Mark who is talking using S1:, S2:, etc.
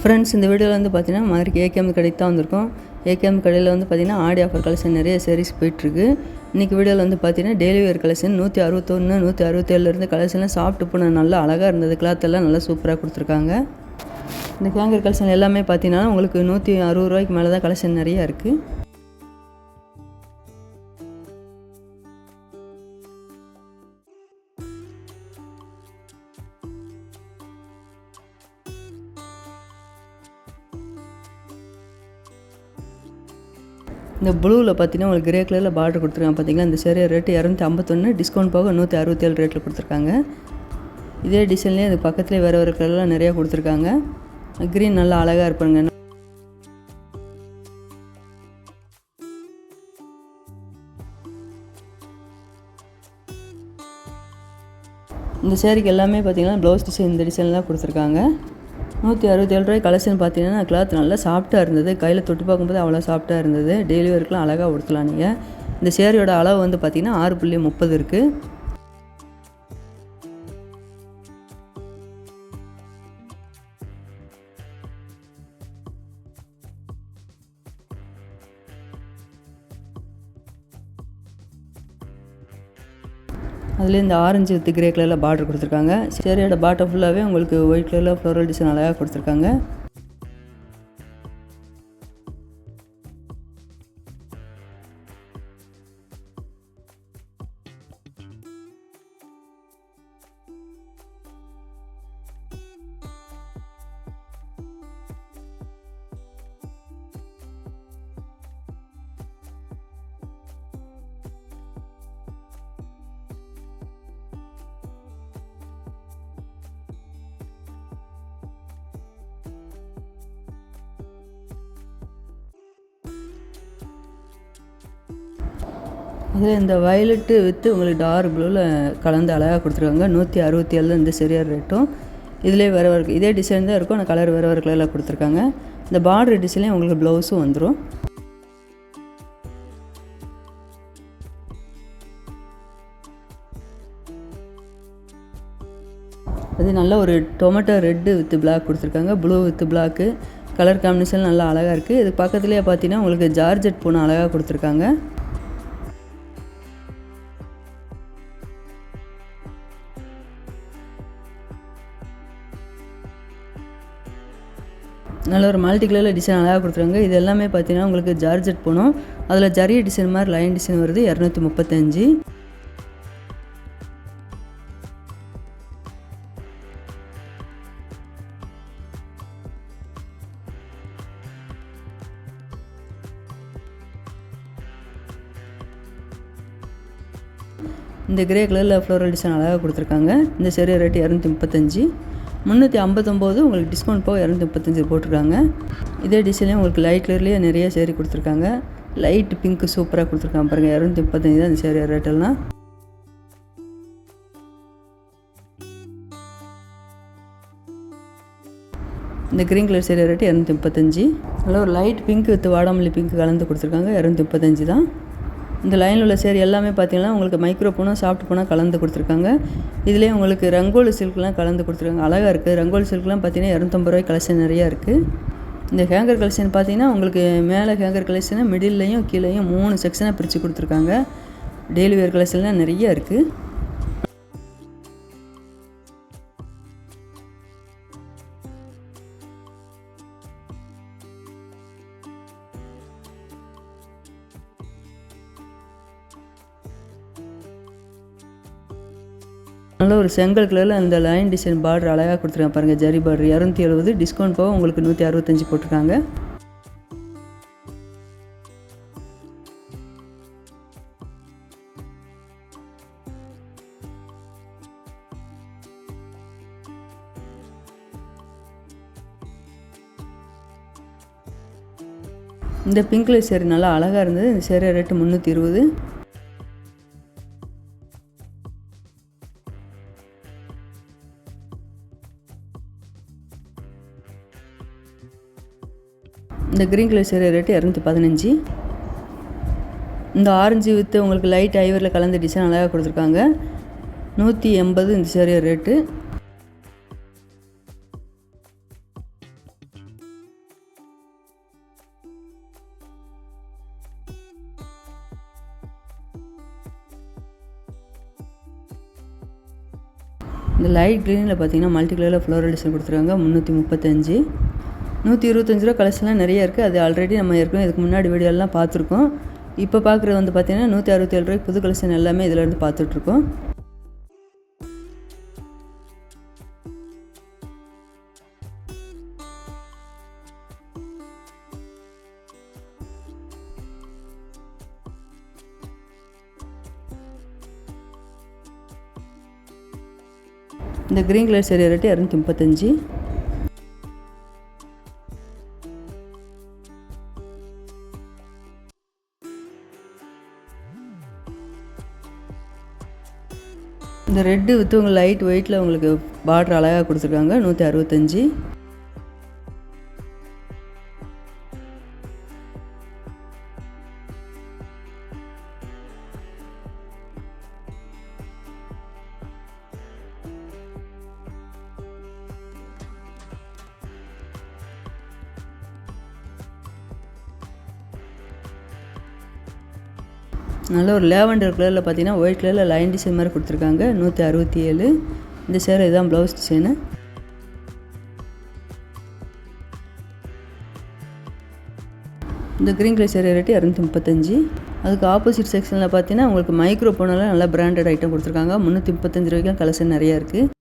S1: Friends இந்த வீடியோவில் வந்து பார்த்தீங்கன்னா மதுரைக்கு ஏகேஎம் கடைக்கு தான் வந்திருக்கோம். ஏகேஎம் கடையில் வந்து பார்த்திங்கன்னா ஆடி ஆஃபர் கலெக்ஷன் நிறைய சேரீஸ் போயிட்டுருக்கு. இன்றைக்கி வீடியோவில் வந்து பார்த்தீங்கன்னா டெய்லி வேர் கலெக்ஷன் நூற்றி அறுபத்தொன்று நூற்றி அறுபத்தேழுலேருந்து கலெக்ஷன்லாம் சாப்பிட்டு போன நல்லா அழகாக இருந்தது. கிளாத் எல்லாம் நல்லா சூப்பராக கொடுத்துருக்காங்க. இந்த கேங்கர் கலெக்ஷன் எல்லாமே பார்த்தீங்கன்னா உங்களுக்கு நூற்றி அறுபது ரூபாய்க்கு மேலே தான் கலெக்ஷன் நிறையா இருக்குது இந்த ப்ளூவில் பார்த்தீங்கன்னா உங்களுக்கு கிரே கலரில் பார்டர் கொடுத்துருக்காங்க. பார்த்தீங்களா இந்த சேரீ ரேட்டு இரநூத்தி ஐம்பத்தொன்று டிஸ்கவுண்ட் போக நூற்றி அறுபத்தேழு ரேட்டில் கொடுத்துருக்காங்க. இதே டிசைன்லேயே அது பக்கத்துலேயே வேறு வேறு கலர்லாம் நிறையா கொடுத்துருக்காங்க. க்ரீன் நல்லா அழகாக இருப்பாங்க இந்த சேரீக்கு எல்லாமே பார்த்தீங்கன்னா ப்ளவுஸ் டிசைன் இந்த டிசைன்லாம் கொடுத்துருக்காங்க. நூற்றி அறுபத்தேழு ரூபாய் கலெக்ஷன் பார்த்தீங்கன்னா கிளாத் நல்லா சாஃப்ட்டாக இருந்தது. கையில் தொட்டு பார்க்கும்போது அவ்வளோ சாஃப்ட்டாக இருந்தது. டெய்லி ஒர்க்லாம் அழகாக உடுத்தலாம் நீங்கள் இந்த சேரீயோட அளவு வந்து பார்த்தீங்கன்னா ஆறு புள்ளி முப்பது இருக்குது அதில் இந்த ஆரஞ்சு வித் கிரே கலரில் பார்டர் கொடுத்துருக்காங்க. சேரியோட பாட்டம் ஃபுல்லாகவே உங்களுக்கு ஒயிட் கலரில் ஃப்ளோரல் டிசைன் அழகாக கொடுத்துருக்காங்க. அதில் இந்த வயலட்டு வித்து உங்களுக்கு டார்க் ப்ளூவில் கலந்து அழகாக கொடுத்துருக்காங்க. நூற்றி அறுபத்தி ஏழு இந்த சரியாக ரேட்டும் இதிலே வேறு வேறு இதே டிசைன் தான் இருக்கும். ஆனால் கலர் வேறு வேறு கலரில் கொடுத்துருக்காங்க. இந்த பார்டர் டிசைன்லேயும் உங்களுக்கு ப்ளவுஸும் வந்துடும் அது நல்ல ஒரு டொமேட்டோ ரெட்டு வித் பிளாக் கொடுத்துருக்காங்க. Blue with black colour combination நல்லா அழகாக இருக்குது இது பக்கத்துலேயே பார்த்தீங்கன்னா உங்களுக்கு ஜார்ஜெட் பூனை அழகாக கொடுத்துருக்காங்க. நல்ல ஒரு மல்டி கலரில் டிசைன் அழகாக கொடுத்துருக்காங்க இது எல்லாமே பார்த்தீங்கன்னா உங்களுக்கு ஜார்ஜெட் போனோம். அதில் ஜரிய டிசைன் மாதிரி லைன் டிசைன் வருது. இரநூத்தி முப்பத்தஞ்சு. இந்த கிரே கலரில் ஃப்ளோரல் டிசைன் அழகாக கொடுத்துருக்காங்க. இந்த சரியா ரேட்டு இரநூத்தி முப்பத்தஞ்சு. முந்நூற்றி ஐம்பத்தொம்போது உங்களுக்கு டிஸ்கவுண்ட் போக இரநூத்தி முப்பத்தஞ்சு போட்டிருக்காங்க. இதே டிசைன்லேயே உங்களுக்கு லைட் கலர்லேயே நிறைய சேரீ கொடுத்துருக்காங்க. லைட் பிங்க் சூப்பராக கொடுத்துருக்காங்க பாருங்கள் இரநூத்தி முப்பத்தஞ்சு தான் அந்த சேரீ ரேட்டெல்லாம் இந்த க்ரீன் கலர் சேரீ ரேட்டு இரநூத்தி முப்பத்தஞ்சு. அதில் ஒரு லைட் பிங்க் வித் வாடாமல்லி பிங்க் கலந்து கொடுத்துருக்காங்க. இரநூத்தி முப்பத்தஞ்சு தான். இந்த லைனில் உள்ள சேர் எல்லாமே பார்த்தீங்கன்னா உங்களுக்கு மைக்ரோ பூனா சாஃப்ட் பூனா கலந்து கொடுத்துருக்காங்க. இதுலேயே உங்களுக்கு ரங்கோலி சில்க்லாம் கலந்து கொடுத்துருக்காங்க. அழகாக இருக்குது ரங்கோலி சில்க்லாம் பார்த்தீங்கன்னா இரநூத்தம்பது ரூபாய் கலெக்ஷன் நிறையா இருக்குது இந்த ஹேங்கர் கலெக்ஷன் பார்த்தீங்கன்னா உங்களுக்கு மேலே ஹேங்கர் கலெக்ஷனை மிடில்லையும் கீழேயும் மூணு செக்ஷனாக பிரித்து கொடுத்துருக்காங்க. டெய்லி வேர் கலெக்ஷன்லாம் நிறைய இருக்குது நல்ல ஒரு செங்கல் கலரில் அந்த லைன் டிசைன் பார்டர் அழகாக கொடுத்துருக்காங்க பாருங்கள் ஜரி பார்டர் இரநூத்தி எழுபது டிஸ்கவுண்ட் போக உங்களுக்கு நூற்றி அறுபத்தஞ்சு போட்டிருக்காங்க. இந்த பிங்க் கலர் சேரீ நல்லா அழகாக இருந்தது. இந்த சேரீ ரேட்டு முந்நூற்றி இருபது. இந்த க்ரீன் கலர் சேரீ ரேட்டு இரநூத்தி பதினஞ்சு. இந்த ஆரஞ்சு வித்து உங்களுக்கு லைட் ஐவரில் கலந்து டிசைன் அழகாக கொடுத்துருக்காங்க. நூற்றி எண்பது இந்த சேரீ ரேட்டு இந்த லைட் க்ரீனில் பார்த்தீங்கன்னா மல்டி கலரில் ஃப்ளோரல் டிசைன் கொடுத்துருக்காங்க. முந்நூற்றி முப்பத்தஞ்சு. நூற்றி இருபத்தஞ்சு ரூபா கலெக்ஷன்லாம் நிறைய இருக்குது அது ஆல்ரெடி நம்ம ஏற்கனவே இதுக்கு முன்னாடி வீடியோலாம் பார்த்துருக்கோம். இப்போ பார்க்குறது வந்து பார்த்தீங்கன்னா நூற்றி அறுபத்தேழு ரூபாய்க்கு புது கலெக்ஷன் எல்லாமே இதிலேருந்து பார்த்துட்ருக்கோம். இந்த க்ரீன் கலர் சேரீ ரேட்டு இரநூத்தி முப்பத்தஞ்சு. இந்த ரெட்டு வித்து உங்களுக்கு லைட் ஒயிட்டில் உங்களுக்கு பார்டர் அழகாக கொடுத்துருக்காங்க நூற்றி அறுபத்தஞ்சி. நல்ல ஒரு லேவண்டர் கலரில் பார்த்தீங்கன்னா ஒயிட் கலரில் லைன் டிசைன் மாதிரி கொடுத்துருக்காங்க. நூற்றி அறுபத்தி ஏழு. இந்த சேலை இதுதான் ப்ளவுஸ் டிசைனு இந்த க்ரீன் கலர் சேரீ ரேட்டு இரநூத்தி முப்பத்தஞ்சு. அதுக்கு ஆப்போசிட் செக்ஷனில் பார்த்தீங்கன்னா உங்களுக்கு மைக்ரோ போனால் நல்லா பிராண்டட் ஐட்டம் கொடுத்துருக்காங்க. முந்நூற்றி முப்பத்தஞ்சு ரூபாய்க்கு கலெக்ஷன் நிறையா இருக்குது